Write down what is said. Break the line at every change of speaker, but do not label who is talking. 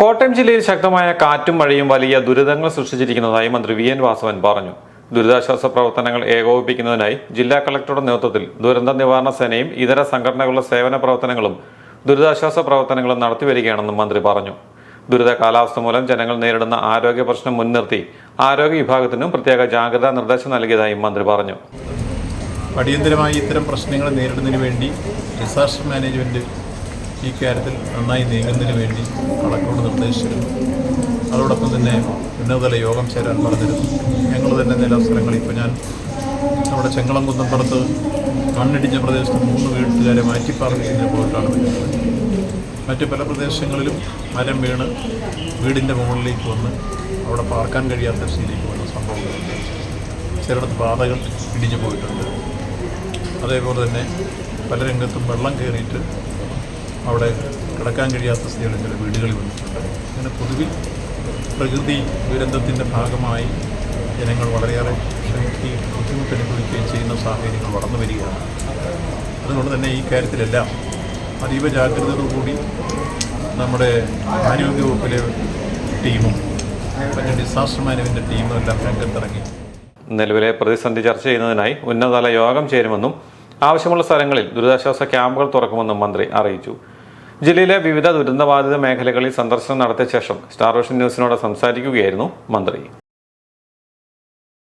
കോട്ടയം ജില്ലയിൽ ശക്തമായ കാറ്റും മഴയും വലിയ ദുരിതങ്ങൾ സൃഷ്ടിച്ചിരിക്കുന്നതായി മന്ത്രി വി എൻ വാസവൻ പറഞ്ഞു. ദുരിതാശ്വാസ പ്രവർത്തനങ്ങൾ ഏകോപിപ്പിക്കുന്നതിനായി ജില്ലാ കളക്ടറുടെ നേതൃത്വത്തിൽ ദുരന്ത നിവാരണ സേനയും ഇതര സംഘടനകളുടെ സേവന പ്രവർത്തനങ്ങളും ദുരിതാശ്വാസ പ്രവർത്തനങ്ങളും നടത്തിവരികയാണെന്നും മന്ത്രി പറഞ്ഞു. ദുരിത കാലാവസ്ഥ മൂലം ജനങ്ങൾ നേരിടുന്ന ആരോഗ്യ പ്രശ്നം മുൻനിർത്തി ആരോഗ്യ വിഭാഗത്തിനും പ്രത്യേക ജാഗ്രതാ നിർദ്ദേശം നൽകിയതായും മന്ത്രി പറഞ്ഞു.
അടിയന്തരമായി ഇത്തരം പ്രശ്നങ്ങൾ നേരിടുന്നതിന് വേണ്ടി ഡിസാസ്റ്റർ മാനേജ്മെന്റ് ഈ കാര്യത്തിൽ നന്നായി നീങ്ങുന്നതിന് വേണ്ടി കളക്ടറോട് നിർദ്ദേശിച്ചിരുന്നു. അതോടൊപ്പം തന്നെ ഉന്നതതല യോഗം ചേരാൻ പറഞ്ഞിരുന്നു. ഞങ്ങൾ തന്നെ ചില അവസരങ്ങൾ ഇപ്പോൾ ഞാൻ നമ്മുടെ ചെങ്കളം കുന്നപ്പുറത്ത് മണ്ണിടിഞ്ഞ പ്രദേശത്ത് മൂന്ന് വീട്ടുകാരെ മാറ്റിപ്പാർപ്പിക്കുന്നതിന് പോയിട്ടാണ് വരുന്നത്. മറ്റ് പല പ്രദേശങ്ങളിലും മരം വീണ് വീടിന്റെ മുകളിലേക്ക് വന്ന് അവിടെ പാർക്കാൻ കഴിയാത്ത സ്ഥിതിയിലേക്ക് വന്ന സംഭവങ്ങളുണ്ട് ചിലയിടത്ത് പാതകൾ ഇടിഞ്ഞു പോയിട്ടുണ്ട്. അതേപോലെ തന്നെ പല രംഗത്തും വെള്ളം കയറിയിട്ട് അവിടെ കിടക്കാൻ കഴിയാത്ത സ്ഥിതികൾ ചില വീടുകളിൽ വന്നിട്ടുണ്ട്. അങ്ങനെ പൊതുവിൽ പ്രകൃതി ദുരന്തത്തിന്റെ ഭാഗമായി ജനങ്ങൾ വളരെയേറെ ക്ഷമിക്കുകയും ബുദ്ധിമുട്ട് അനുഭവിക്കുകയും ചെയ്യുന്ന സാഹചര്യങ്ങൾ വളർന്നു വരികയാണ്. അതുകൊണ്ട് തന്നെ ഈ കാര്യത്തിലെല്ലാം അതീവ ജാഗ്രതയോടുകൂടി നമ്മുടെ ആരോഗ്യവകുപ്പിലെ ടീമും പിന്നെ ഡിസാസ്റ്റർ മാനേജ്മെന്റ് ടീമും എല്ലാം രംഗത്തിറങ്ങി.
നിലവിലെ പ്രതിസന്ധി ചർച്ച ചെയ്യുന്നതിനായി ഉന്നതതല യോഗം ചേരുമെന്നും ആവശ്യമുള്ള സ്ഥലങ്ങളിൽ ദുരിതാശ്വാസ ക്യാമ്പുകൾ തുറക്കുമെന്നും മന്ത്രി അറിയിച്ചു. ജില്ലയിലെ വിവിധ ദുരന്തബാധിത മേഖലകളിൽ സന്ദർശനം നടത്തിയ ശേഷം സ്റ്റാർ വിഷൻ ന്യൂസിനോട് സംസാരിക്കുകയായിരുന്നു മന്ത്രി.